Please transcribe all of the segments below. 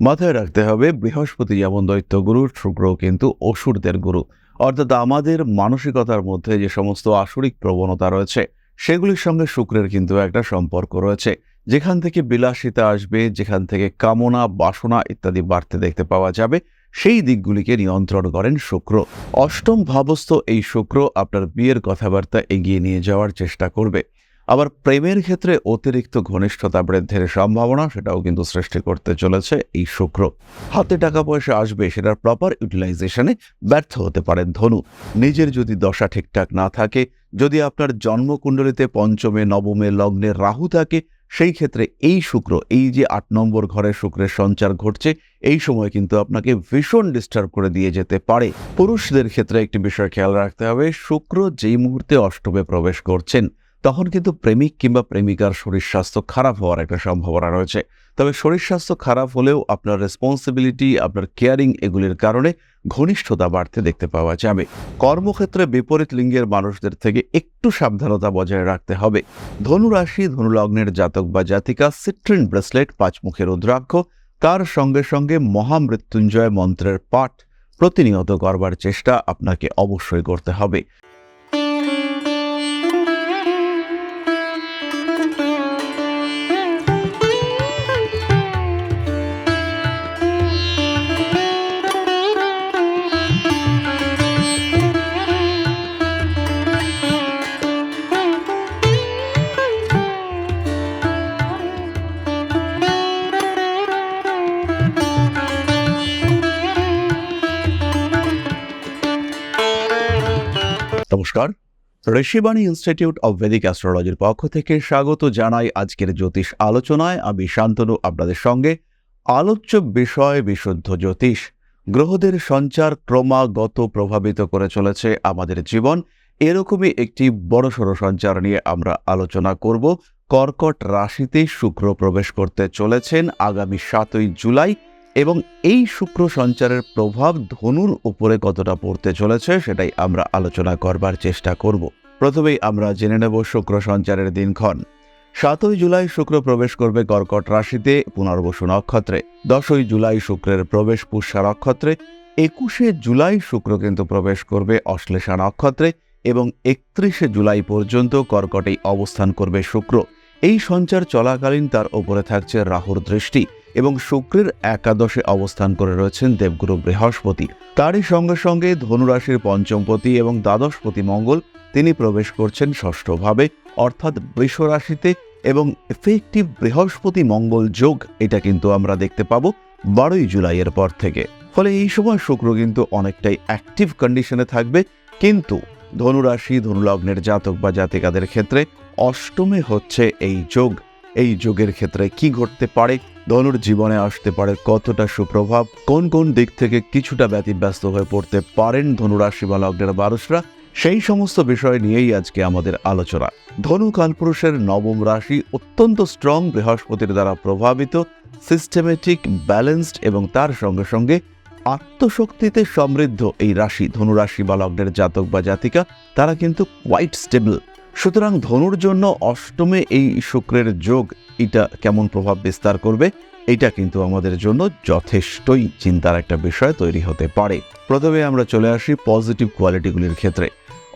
মাথায় রাখতে হবে, বৃহস্পতি যেমন দৈত্যগুরু শুক্র কিন্তু অসুরদের গুরু। অর্থাৎ আমাদের মানসিকতার মধ্যে যে সমস্ত আসরিক প্রবণতা রয়েছে, সেগুলির সঙ্গে শুক্রের কিন্তু একটা সম্পর্ক রয়েছে। যেখান থেকে বিলাসিতা আসবে, যেখান থেকে কামনা, বাসনা ইত্যাদি বাড়তে দেখতে পাওয়া যাবে, সেই দিকগুলিকে নিয়ন্ত্রণ করেন শুক্র। অষ্টম ভাবস্থ এই শুক্র আপনার বিয়ের কথাবার্তা এগিয়ে নিয়ে যাওয়ার চেষ্টা করবে। আবার প্রেমের ক্ষেত্রে অতিরিক্ত ঘনিষ্ঠতা বৃদ্ধির সম্ভাবনা সেটাও কিন্তু সৃষ্টি করতে চলেছে এই শুক্র। হাতে টাকা পয়সা আসবে সেটার প্রপার ইউটিলাইজেশনে ব্যর্থ হতে পারেন ধনু। নিজের যদি দশা ঠিকঠাক না থাকে, যদি আপনার জন্মকুণ্ডলিতে পঞ্চমে, নবমে, লগ্নে রাহু থাকে, সেই ক্ষেত্রে এই শুক্র, এই যে আট নম্বর ঘরে শুক্রের সঞ্চার ঘটছে, এই সময় কিন্তু আপনাকে ভীষণ ডিস্টার্ব করে দিয়ে যেতে পারে। পুরুষদের ক্ষেত্রে একটি বিষয় খেয়াল রাখতে হবে, শুক্র যেই মুহূর্তে অষ্টমে প্রবেশ করছেন তখন কিন্তু প্রেমিক কিংবা প্রেমিকার শরীর স্বাস্থ্য খারাপ হওয়ার একটা সম্ভাবনা রয়েছে। তবে শরীর স্বাস্থ্য খারাপ হলেও আপনার রেসপন্সিবিলিটি আপনার কেয়ারিং এগুলির কারণে ঘনিষ্ঠতা বাড়তে দেখতে পাওয়া যাবে। কর্মক্ষেত্রে বিপরীত লিঙ্গের মানুষদের থেকে একটু সাবধানতা বজায় রাখতে হবে। ধনুরাশি, ধনুলগ্নের জাতক বা জাতিকা সিট্রিন ব্রেসলেট পাঁচমুখের রুদ্রাক্ষ, তার সঙ্গে সঙ্গে মহামৃত্যুঞ্জয় মন্ত্রের পাঠ প্রতিনিয়ত করবার চেষ্টা আপনাকে অবশ্যই করতে হবে। ঋষিবাণী ইনস্টিটিউট অব ভেদিক অ্যাস্ট্রোলজির পক্ষ থেকে স্বাগত জানাই আজকের জ্যোতিষ আলোচনায়। আমি শান্তনু, আপনাদের সঙ্গে। আলোচ্য বিষয়, বিশুদ্ধ জ্যোতিষ। গ্রহদের সঞ্চার ক্রমাগত প্রভাবিত করে চলেছে আমাদের জীবন। এরকমই একটি বড়সড় সঞ্চার নিয়ে আমরা আলোচনা করব। কর্কট রাশিতে শুক্র প্রবেশ করতে চলেছেন আগামী সাতই জুলাই এবং এই শুক্র সঞ্চারের প্রভাব ধনুর উপরে কতটা পড়তে চলেছে সেটাই আমরা আলোচনা করবার চেষ্টা করব। প্রথমেই আমরা জেনে নেব শুক্র সঞ্চারের দিনক্ষণ। সাতই জুলাই শুক্র প্রবেশ করবে কর্কট রাশিতে, পুনর্বসু নক্ষত্রে। দশই জুলাই শুক্রের প্রবেশ পুষ্যা নক্ষত্রে। একুশে জুলাই শুক্র কিন্তু প্রবেশ করবে অশ্লেষা নক্ষত্রে এবং একত্রিশে জুলাই পর্যন্ত কর্কটেই অবস্থান করবে শুক্র। এই সঞ্চার চলাকালীন তার ওপরে থাকছে রাহুর দৃষ্টি এবং শুক্রের একাদশে অবস্থান করে রয়েছেন দেবগুরু বৃহস্পতি। তারই সঙ্গে সঙ্গে ধনুরাশির পঞ্চমপতি এবং দ্বাদশপতি মঙ্গল তিনি প্রবেশ করছেন ষষ্ঠভাবে, অর্থাৎ বৃষ রাশিতে এবং এফেক্টিভ বৃহস্পতি মঙ্গল যোগ, এটা কিন্তু আমরা দেখতে পাবো বারোই জুলাইয়ের পর থেকে। ফলে এই সময় শুক্র কিন্তু অনেকটাই অ্যাক্টিভ কন্ডিশনে থাকবে, কিন্তু ধনুরাশি, ধনুলগ্নের জাতক বা জাতিকাদের ক্ষেত্রে অষ্টমে হচ্ছে এই যোগ। এই যোগের ক্ষেত্রে কি ঘটতে পারে? ধনুর জীবনে আসতে পারে কতটা সুপ্রভাব? কোন কোন দিক থেকে কিছুটা ব্যতিব্যস্ত হয়ে পড়তে পারেন ধনুরাশি বা লগ্নের মানুষরা সেই সমস্ত বিষয় নিয়েই আজকে আমাদের আলোচনা। ধনু কালপুরুষের নবম রাশি অত্যন্ত স্ট্রং বৃহস্পতির দ্বারা প্রভাবিত সিস্টেমেটিক ব্যালেন্সড এবং তার সঙ্গে সঙ্গে আত্মশক্তিতে সমৃদ্ধ এই রাশি ধনুরাশি বা লগ্নের জাতক বা জাতিকা, তারা কিন্তু কোয়াইট স্টেবল সুতরাং ধনুর জন্য অষ্টমে এই শুক্রের যোগ এটা কেমন প্রভাব বিস্তার করবে, এটা কিন্তু আমাদের জন্য যথেষ্টই চিন্তার একটা বিষয় তৈরি হতে পারে। প্রথমে আমরা চলে আসি পজিটিভ কোয়ালিটিগুলির ক্ষেত্রে।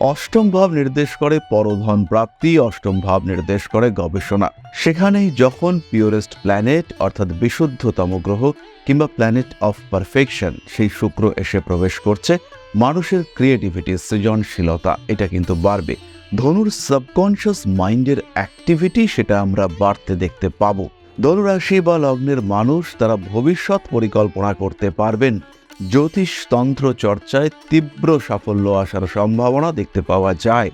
অষ্টম ভাব নির্দেশ করে পরধন প্রাপ্তি, অষ্টম ভাব নির্দেশ করে গবেষণা। সেখানেই যখন পিওরেস্ট প্ল্যানেট অর্থাৎ বিশুদ্ধতম গ্রহ, কিংবা প্ল্যানেট অফ পারফেকশন সেই শুক্র এসে প্রবেশ করছে, মানুষের ক্রিয়েটিভিটি সৃজনশীলতা, এটা কিন্তু বাড়বে। ধনুর সাবকনশিয়াস মাইন্ডের অ্যাক্টিভিটি সেটা আমরা বাড়তে দেখতে পাবো। ধনুরাশি বা লগ্নের মানুষ তারা ভবিষ্যৎ পরিকল্পনা করতে পারবেন। জ্যোতিষ তন্ত্র চর্চায় তীব্র সাফল্য আসার সম্ভাবনা দেখতে পাওয়া যায়।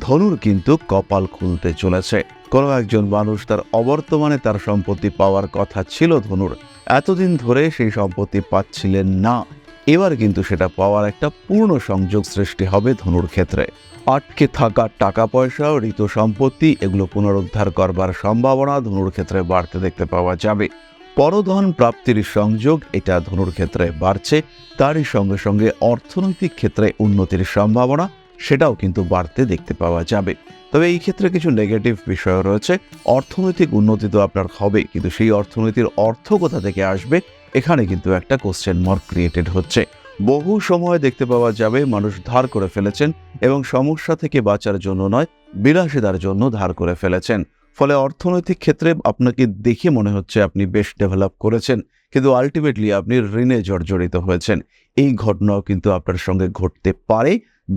ধনুর কিন্তু কপাল খুলতে চলেছে। কোনো একজন মানুষ তার অবর্তমানে তার সম্পত্তি পাওয়ার কথা ছিল ধনুর। এতদিন ধরে সেই সম্পত্তি পাচ্ছিলেন না। এবার কিন্তু সেটা পাওয়ার একটা পূর্ণ সংযোগ সৃষ্টি হবে ধনুর ক্ষেত্রে। আটকে থাকা টাকা পয়সা, ঋত সম্পত্তি, এগুলো পুনরুদ্ধার করবার সম্ভাবনা ধনুর ক্ষেত্রে বাড়তে দেখতে পাওয়া যাবে। পরধন প্রাপ্তির সংযোগ, এটা ধনুর ক্ষেত্রে বাড়ছে। তারই সঙ্গে সঙ্গে অর্থনৈতিক ক্ষেত্রে উন্নতির সম্ভাবনা, সেটাও কিন্তু বাড়তে দেখতে পাওয়া যাবে। তবে এই ক্ষেত্রে কিছু নেগেটিভ বিষয় রয়েছে। অর্থনৈতিক উন্নতি তো আপনার হবে কিন্তু সেই অর্থনীতির অর্থ কোথা থেকে আসবে, এখানে কিন্তু একটা কোশ্চেন মার্ক ক্রিয়েটেড হচ্ছে। বহু সময় দেখতে পাওয়া যাবে, মানুষ ধার করে ফেলেছেন এবং সমস্যা থেকে বাঁচার জন্য নয়, বিলাসিতার জন্য ধার করে ফেলেছেন। ফলে অর্থনৈতিক ক্ষেত্রে আপনাকে দেখে মনে হচ্ছে আপনি বেশ ডেভেলপ করেছেন, কিন্তু আলটিমেটলি আপনি ঋণে জর্জরিত হয়েছেন। এই ঘটনাও কিন্তু আপনার সঙ্গে ঘটতে পারে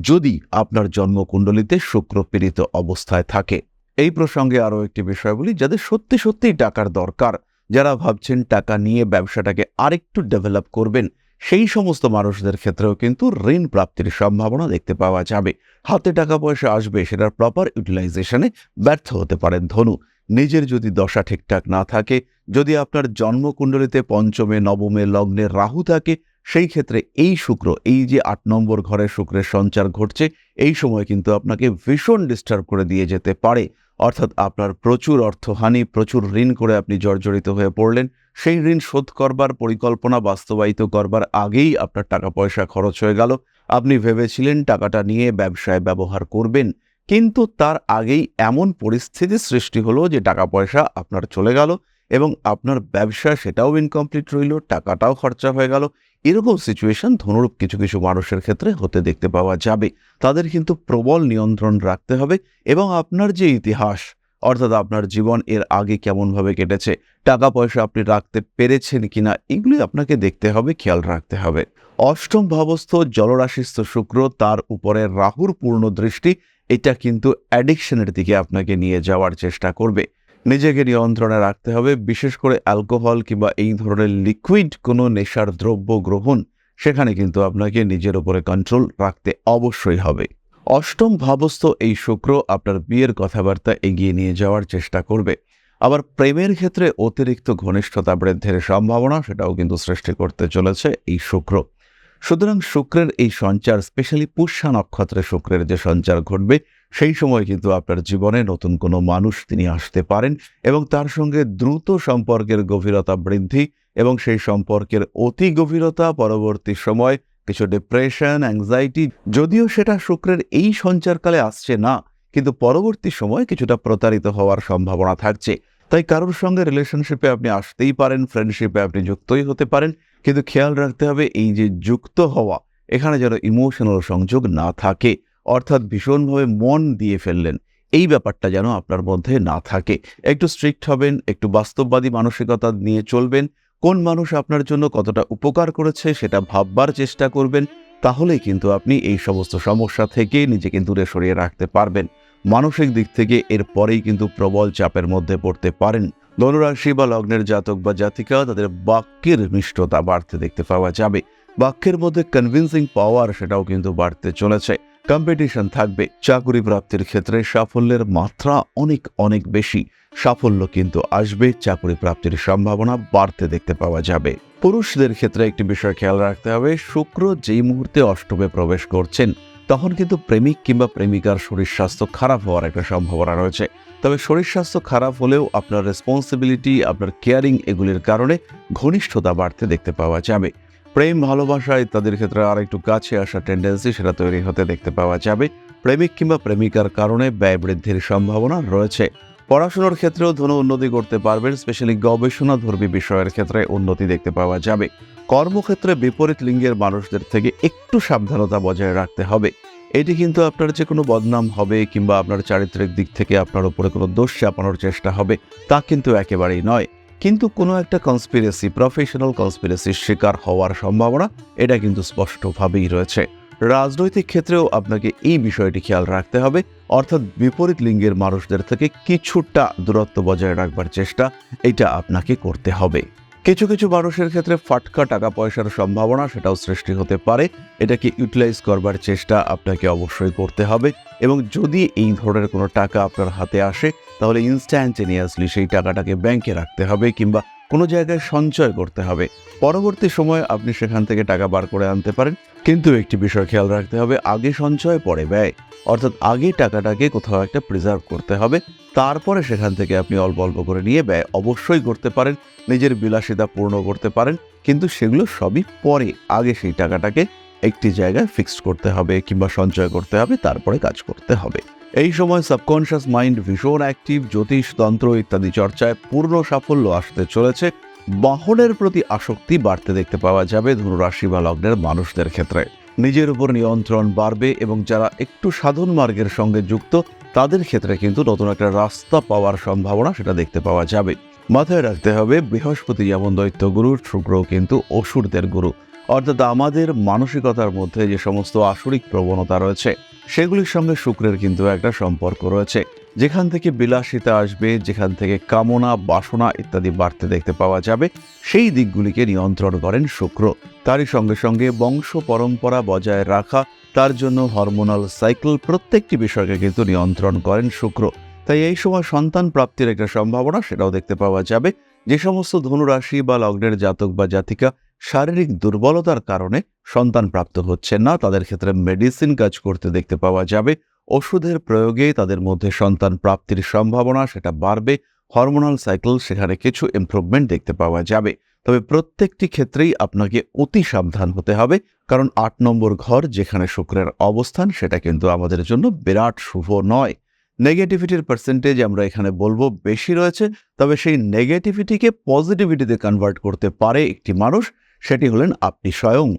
যদি আপনার জন্মকুণ্ডলিতে শুক্র পীড়িত অবস্থায় থাকে। এই প্রসঙ্গে আরও একটি বিষয় বলি, যাদের সত্যি সত্যিই টাকার দরকার, যারা ভাবছেন টাকা নিয়ে ব্যবসাটাকে আরেকটু ডেভেলপ করবেন সেই সমস্ত মানুষদের ক্ষেত্রেও কিন্তু ঋণ প্রাপ্তির সম্ভাবনা দেখতে পাওয়া যাবে। হাতে টাকা পয়সা আসবে, সেটার প্রপার ইউটিলাইজেশনে ব্যর্থ হতে পারেন ধনু। নিজের যদি দশা ঠিকঠাক না থাকে, যদি আপনার জন্মকুণ্ডলিতে পঞ্চমে, নবমে, লগ্নে রাহু থাকে, সেই ক্ষেত্রে এই শুক্র, এই যে আট নম্বর ঘরে শুক্রের সঞ্চার ঘটছে, এই সময় কিন্তু আপনাকে ভীষণ ডিস্টার্ব করে দিয়ে যেতে পারে। অর্থাৎ আপনার প্রচুর অর্থহানি, প্রচুর ঋণ করে আপনি জর্জরিত হয়ে পড়লেন সেই ঋণ শোধ করবার পরিকল্পনা বাস্তবায়িত করবার আগেই আপনার টাকা পয়সা খরচ হয়ে গেল। আপনি ভেবেছিলেন টাকাটা নিয়ে ব্যবসায় ব্যবহার করবেন, কিন্তু তার আগেই এমন পরিস্থিতি সৃষ্টি হলো যে টাকা পয়সা আপনার চলে গেল এবং আপনার ব্যবসা সেটাও ইনকমপ্লিট রইল, টাকাটাও খরচা হয়ে গেল। এরকম সিচুয়েশন ধনুরূপ কিছু কিছু মানুষের ক্ষেত্রে হতে দেখতে পাওয়া যাবে। তাদের কিন্তু প্রবল নিয়ন্ত্রণ রাখতে হবে এবং আপনার যে ইতিহাস অর্থাৎ আপনার জীবন এর আগে কেমনভাবে কেটেছে টাকা পয়সা আপনি রাখতে পেরেছেন কিনা, এগুলি আপনাকে দেখতে হবে, খেয়াল রাখতে হবে। অষ্টম ভাবস্থ জলরাশিস্থ শুক্র, তার উপরে রাহুর পূর্ণ দৃষ্টি, এটা কিন্তু অ্যাডিকশনের দিকে আপনাকে নিয়ে যাওয়ার চেষ্টা করবে। নিজেকে নিয়ন্ত্রণে রাখতে হবে, বিশেষ করে অ্যালকোহল কিংবা এই ধরনের লিকুইড কোনো নেশার দ্রব্য গ্রহণ, সেখানে কিন্তু আপনাকে নিজের উপরে কন্ট্রোল রাখতে অবশ্যই হবে। অষ্টম ভাবস্থ এই শুক্র আপনার বিয়ের কথাবার্তা এগিয়ে নিয়ে যাওয়ার চেষ্টা করবে। আবার প্রেমের ক্ষেত্রে অতিরিক্ত ঘনিষ্ঠতা বৃদ্ধির সম্ভাবনা সেটাও কিন্তু সৃষ্টি করতে চলেছে এই শুক্র। সুতরাং শুক্রের এই সঞ্চার স্পেশালি পুষ্যা নক্ষত্রে শুক্রের যে সঞ্চার ঘটবে, সেই সময় কিন্তু আপনার জীবনে নতুন কোনো মানুষ তিনি আসতে পারেন এবং তার সঙ্গে দ্রুত সম্পর্কের গভীরতা বৃদ্ধি এবং সেই সম্পর্কের অতি গভীরতা পরবর্তী সময় কিছু ডিপ্রেশন অ্যাংজাইটি যদিও সেটা শুক্রের এই সঞ্চারকালে আসছে না, কিন্তু পরবর্তী সময় কিছুটা প্রতারিত হওয়ার সম্ভাবনা থাকছে। তাই কারোর সঙ্গে রিলেশনশিপে আপনি আসতেই পারেন ফ্রেন্ডশিপে আপনি যুক্তই হতে পারেন, কিন্তু খেয়াল রাখতে হবে এই যে যুক্ত হওয়া, এখানে যেন ইমোশনাল সংযোগ না থাকে, অর্থাৎ ভীষণভাবে মন দিয়ে ফেললেন, এই ব্যাপারটা যেন আপনার মধ্যে না থাকে। একটু স্ট্রিক্ট হবেন, একটু বাস্তববাদী মানসিকতা নিয়ে চলবেন কোন মানুষ আপনার জন্য কতটা উপকার করেছে সেটা ভাববার চেষ্টা করবেন, তাহলেই কিন্তু আপনি এই সমস্ত সমস্যা থেকে নিজেকে দূরে সরিয়ে রাখতে পারবেন। মানসিক দিক থেকে এর পরেই কিন্তু প্রবল চাপের মধ্যে পড়তে পারেন। ধনুরাশি বা লগ্নের জাতক বা জাতিকা, তাদের বাক্যের মিষ্টতা বাড়তে দেখতে পাওয়া যাবে। বাক্যের মধ্যে কনভিন্সিং পাওয়ার সেটাও কিন্তু বাড়তে চলেছে। কম্পিটিশন থাকবে। চাকুরি প্রাপ্তির ক্ষেত্রে সাফল্যের মাত্রা অনেক অনেক বেশি। সাফল্য কিন্তু আসবে, চাকুরি প্রাপ্তির সম্ভাবনা বাড়তে দেখতে পাওয়া যাবে। পুরুষদের ক্ষেত্রে একটি বিষয় খেয়াল রাখতে হবে, শুক্র যেই মুহূর্তে অষ্টমে প্রবেশ করছেন, তখন কিন্তু প্রেমিক কিংবা প্রেমিকার শরীর স্বাস্থ্য খারাপ হওয়ার একটা সম্ভাবনা রয়েছে। তবে শরীর স্বাস্থ্য খারাপ হলেও আপনার রেসপন্সিবিলিটি আপনার কেয়ারিং এগুলির কারণে ঘনিষ্ঠতা বাড়তে দেখতে পাওয়া যাবে। প্রেম ভালোবাসা ইত্যাদির ক্ষেত্রে আর একটু কাছে আসা টেন্ডেন্সি সেটা তৈরি হতে দেখতে পাওয়া যাবে। প্রেমিক কিংবা প্রেমিকার কারণে ব্যয় বৃদ্ধির সম্ভাবনা রয়েছে। পড়াশোনার ক্ষেত্রেও ধনু উন্নতি করতে পারবেন স্পেশালি গবেষণা ধর্মী বিষয়ের ক্ষেত্রে উন্নতি দেখতে পাওয়া যাবে। কর্মক্ষেত্রে বিপরীত লিঙ্গের মানুষদের থেকে একটু সাবধানতা বজায় রাখতে হবে। এটি কিন্তু আপনার যে কোনো বদনাম হবে কিংবা আপনার চারিত্রিক দিক থেকে আপনার উপরে কোনো দোষ চাপানোর চেষ্টা হবে, তা কিন্তু একেবারেই নয়। কিন্তু কোনো একটা কনস্পিরেসি প্রফেশনাল কনস্পিরেসির শিকার হওয়ার সম্ভাবনা, এটা কিন্তু স্পষ্টভাবেই রয়েছে। রাজনৈতিক ক্ষেত্রেও আপনাকে এই বিষয়টি খেয়াল রাখতে হবে। অর্থাৎ বিপরীত লিঙ্গের মানুষদের থেকে কিছুটা দূরত্ব বজায় রাখবার চেষ্টা, এটা আপনাকে করতে হবে। কিছু কিছু মানুষের ক্ষেত্রে ফাটকা টাকা পয়সার সম্ভাবনা সেটাও সৃষ্টি হতে পারে। এটাকে ইউটিলাইজ করবার চেষ্টা আপনাকে অবশ্যই করতে হবে এবং যদি এই ধরনের কোনো টাকা আপনার হাতে আসে, তাহলে ইনস্ট্যান্টেনিয়াসলি সেই টাকাটাকে ব্যাংকে রাখতে হবে কিংবা কোনো জায়গায় সঞ্চয় করতে হবে। পরবর্তী সময়ে আপনি সেখান থেকে টাকা বার করে আনতে পারেন। কিন্তু একটি বিষয় খেয়াল রাখতে হবে, আগে সঞ্চয়, পরে ব্যয়। অর্থাৎ আগে টাকাটাকে কোথাও একটা প্রিজার্ভ করতে হবে, তারপরে সেখান থেকে আপনি অল্প অল্প করে নিয়ে ব্যয় অবশ্যই করতে পারেন, নিজের বিলাসিতা পূর্ণ করতে পারেন, কিন্তু সেগুলো সবই পরে, আগে সেই টাকাটাকে একটি জায়গায় ফিক্সড করতে হবে কিংবা সঞ্চয় করতে হবে, তারপরে কাজ করতে হবে। এই সময় সাবকনশিয়াস মাইন্ড ভীষণ অ্যাক্টিভ জ্যোতিষ, তন্ত্র ইত্যাদি চর্চায় পূর্ণ সাফল্য আসতে চলেছে। বাহনের প্রতি আসক্তি বাড়তে দেখতে পাওয়া যাবে ধনুরাশি বা লগ্নের মানুষদের ক্ষেত্রে। নিজের উপর নিয়ন্ত্রণ বাড়বে এবং যারা একটু সাধন মার্গের সঙ্গে যুক্ত, তাদের ক্ষেত্রে কিন্তু নতুন একটা রাস্তা পাওয়ার সম্ভাবনা সেটা দেখতে পাওয়া যাবে। মাথায় রাখতে হবে, বৃহস্পতি যেমন দৈত্য গুরু শুক্র কিন্তু অসুরদের গুরু। অর্থাৎ আমাদের মানসিকতার মধ্যে যে সমস্ত আসরিক প্রবণতা রয়েছে, সেগুলির সঙ্গে শুক্রের কিন্তু একটা সম্পর্ক রয়েছে। যেখান থেকে বিলাসিতা আসবে, যেখান থেকে কামনা, বাসনা ইত্যাদি বাড়তে দেখতে পাওয়া যাবে, সেই দিকগুলিকে নিয়ন্ত্রণ করেন শুক্র। তারই সঙ্গে সঙ্গে বংশ পরম্পরা বজায় রাখা, তার জন্য হরমোনাল সাইকেল প্রত্যেকটি বিষয়কে কিন্তু নিয়ন্ত্রণ করেন শুক্র। তাই এই সময় সন্তান প্রাপ্তির একটা সম্ভাবনা সেটাও দেখতে পাওয়া যাবে। যে সমস্ত ধনুরাশি বা লগ্নের জাতক বা জাতিকা শারীরিক দুর্বলতার কারণে সন্তান প্রাপ্ত হচ্ছে না, তাদের ক্ষেত্রে মেডিসিন কাজ করতে দেখতে পাওয়া যাবে। ওষুধের প্রয়োগে তাদের মধ্যে সন্তান প্রাপ্তির সম্ভাবনা, সেটা বাড়বে। হরমোনাল সাইকেল, সেখানে কিছু ইমপ্রুভমেন্ট দেখতে পাওয়া যাবে। তবে প্রত্যেকটি ক্ষেত্রেই আপনাকে অতি সাবধান হতে হবে, কারণ আট নম্বর ঘর যেখানে শুক্রের অবস্থান, সেটা কিন্তু আমাদের জন্য বিরাট শুভ নয়। নেগেটিভিটির পার্সেন্টেজ আমরা এখানে বলব বেশি রয়েছে, তবে সেই নেগেটিভিটিকে পজিটিভিটিতে কনভার্ট করতে পারে একটি মানুষ, সেটি হলেন আপনি স্বয়ং।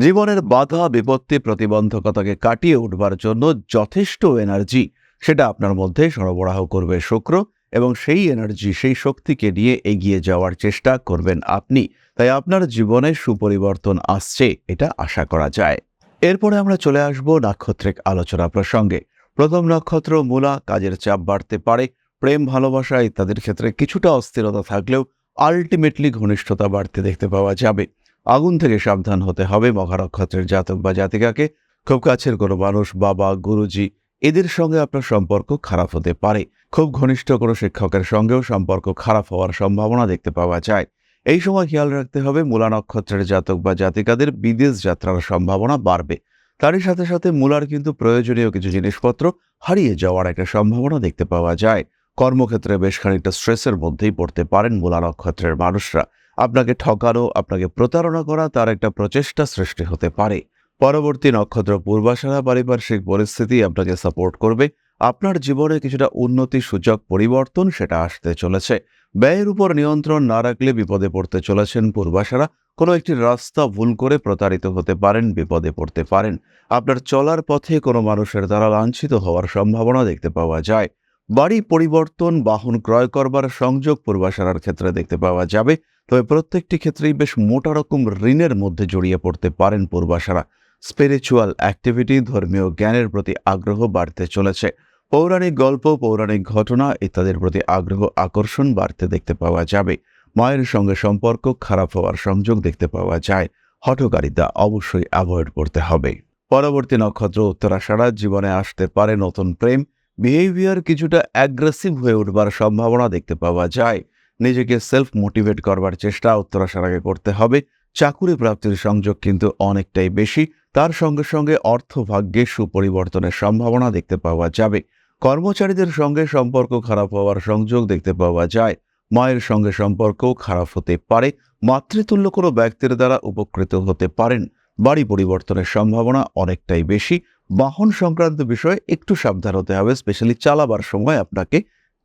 জীবনের বাধা, বিপত্তি, প্রতিবন্ধকতাকে কাটিয়ে উঠবার জন্য যথেষ্ট এনার্জি। সেটা আপনার মধ্যে সরবরাহ করবে শুক্র এবং সেই এনার্জি, সেই শক্তিকে নিয়ে এগিয়ে যাওয়ার চেষ্টা করবেন আপনি। তাই আপনার জীবনে সুপরিবর্তন আসছে, এটা আশা করা যায়। এরপরে আমরা চলে আসব নাক্ষত্রিক আলোচনা প্রসঙ্গে। প্রথম নক্ষত্র মূলা, কাজের চাপ বাড়তে পারে, প্রেম, ভালোবাসা ইত্যাদির ক্ষেত্রে কিছুটা অস্থিরতা থাকলেও আলটিমেটলি ঘনিষ্ঠতা বাড়তে দেখতে পাওয়া যাবে। আগুন থেকে সাবধান হতে হবে। মঘা নক্ষত্রের জাতক বা জাতিকাকে খুব কাছের কোনো মানুষ, বাবা, গুরুজি এদের সঙ্গে আপনার সম্পর্ক খারাপ হতে পারে। খুব ঘনিষ্ঠ কোনো শিক্ষকের সঙ্গেও সম্পর্ক খারাপ হওয়ার সম্ভাবনা দেখতে পাওয়া যায়। এই সময় খেয়াল রাখতে হবে মূলা নক্ষত্রের জাতক বা জাতিকাদের বিদেশ যাত্রার সম্ভাবনা বাড়বে। তারই সাথে সাথে মূলার কিন্তু প্রয়োজনীয় কিছু জিনিসপত্র হারিয়ে যাওয়ার একটা সম্ভাবনা দেখতে পাওয়া যায়। কর্মক্ষেত্রে বেশ খানিকটা স্ট্রেসের মধ্যেই পড়তে পারেন মূলা নক্ষত্রের মানুষরা। আপনাকে ঠকানো, আপনাকে প্রতারণা করা তার একটা প্রচেষ্টা সৃষ্টি হতে পারে। পরবর্তী নক্ষত্র পূর্বাশারা পারিপার্শ্বিক পরিস্থিতি আপনাকে সাপোর্ট করবে। আপনার জীবনে কিছুটা উন্নতি সূচক পরিবর্তন সেটা আসতে চলেছে। ব্যয়ের উপর নিয়ন্ত্রণ না রাখলে বিপদে পড়তে চলেছেন পূর্বাশারা। কোনো একটি রাস্তা ভুল করে প্রতারিত হতে পারেন, বিপদে পড়তে পারেন। আপনার চলার পথে কোনো মানুষের দ্বারা লাঞ্ছিত হওয়ার সম্ভাবনা দেখতে পাওয়া যায়। বাড়ি পরিবর্তন, বাহন ক্রয় করবার সংযোগ পূর্বাশারার ক্ষেত্রে দেখতে পাওয়া যাবে। তবে প্রত্যেকটি ক্ষেত্রেই বেশ মোটা রকম ঋণের মধ্যে জড়িয়ে পড়তে পারেন পূর্বাশারা স্পিরিচুয়াল অ্যাক্টিভিটি ধর্মীয় জ্ঞানের প্রতি আগ্রহ বাড়তে চলেছে। পৌরাণিক গল্প, পৌরাণিক ঘটনা ইত্যাদির প্রতি আগ্রহ, আকর্ষণ বাড়তে দেখতে পাওয়া যাবে। মায়ের সঙ্গে সম্পর্ক খারাপ হওয়ার সংযোগ দেখতে পাওয়া যায়। হঠকারিতা অবশ্যই অ্যাভয়েড করতে হবে। পরবর্তী নক্ষত্র উত্তরাষাঢ়া, জীবনে আসতে পারে নতুন প্রেম। বিহেভিয়ার কিছুটা অ্যাগ্রেসিভ হয়ে উঠবার সম্ভাবনা দেখতে পাওয়া যায়। নিজেকে সেলফ মোটিভেট করবার চেষ্টা উত্তরাষাঢ়াকে করতে হবে। চাকুরি প্রাপ্তির সংযোগ কিন্তু অনেকটাই বেশি। তার সঙ্গে সঙ্গে অর্থভাগ্যে সুপরিবর্তনের সম্ভাবনা দেখতে পাওয়া যাবে। কর্মচারীদের সঙ্গে সম্পর্ক খারাপ হওয়ার সংযোগ দেখতে পাওয়া যায়। মায়ের সঙ্গে সম্পর্কও খারাপ হতে পারে। মাতৃতুল্য কোনো ব্যক্তির দ্বারা উপকৃত হতে পারেন। বাড়ি পরিবর্তনের সম্ভাবনা অনেকটাই বেশি। বাহন সংক্রান্ত বিষয়ে একটু সাবধান হতে হবে স্পেশালি চালাবার সময় আপনাকে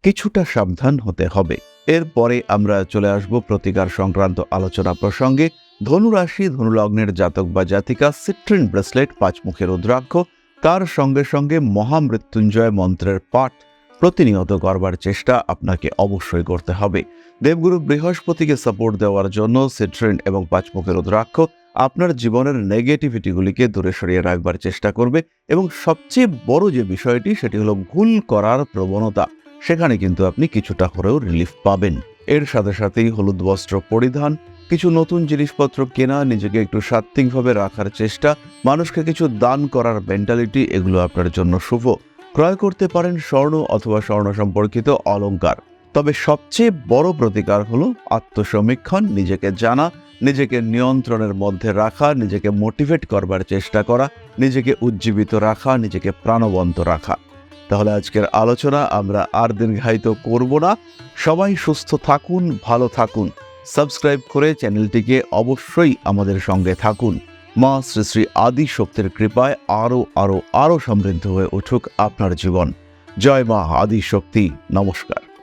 কিছুটা সাবধান হতে হবে। এরপরে আমরা চলে আসব প্রতিকার সংক্রান্ত আলোচনা প্রসঙ্গে। ধনুরাশি, ধনুলগ্নের জাতক বা জাতিকা সিট্রিন ব্রেসলেট পাঁচমুখের রুদ্রাক্ষ, তার সঙ্গে সঙ্গে মহামৃত্যুঞ্জয় মন্ত্রের পাঠ প্রতিনিয়ত করবার চেষ্টা আপনাকে অবশ্যই করতে হবে। দেবগুরু বৃহস্পতিকে সাপোর্ট দেওয়ার জন্য সিট্রিন এবং পাঁচমুখের রুদ্রাক্ষ আপনার জীবনের নেগেটিভিটিগুলিকে দূরে সরিয়ে রাখবার চেষ্টা করবে এবং সবচেয়ে বড় যে বিষয়টি সেটি হলো ভুল করার প্রবণতা। সেখানে কিন্তু আপনি কিছুটা হলেও রিলিফ পাবেন। এর সাথে সাথেই হলুদ বস্ত্র পরিধান, কিছু নতুন জিনিসপত্র কেনা, নিজেকে একটু সাত্ত্বিকভাবে রাখার চেষ্টা, মানুষকে কিছু দান করার মেন্টালিটি এগুলো আপনার জন্য শুভ। ক্রয় করতে পারেন স্বর্ণ অথবা স্বর্ণ সম্পর্কিত অলঙ্কার তবে সবচেয়ে বড় প্রতিকার হলো আত্মসমীক্ষণ, নিজেকে জানা নিজেকে নিয়ন্ত্রণের মধ্যে রাখা, নিজেকে মোটিভেট করবার চেষ্টা করা, নিজেকে উজ্জীবিত রাখা, নিজেকে প্রাণবন্ত রাখা। তাহলে আজকের আলোচনা আমরা আর দীর্ঘায়িত করব না। সবাই সুস্থ থাকুন, ভালো থাকুন। সাবস্ক্রাইব করে চ্যানেলটিকে অবশ্যই আমাদের সঙ্গে থাকুন। মা শ্রী শ্রী আদি শক্তির কৃপায় আরও আরও আরও সমৃদ্ধ হয়ে উঠুক আপনার জীবন। জয় মা আদি শক্তি। নমস্কার।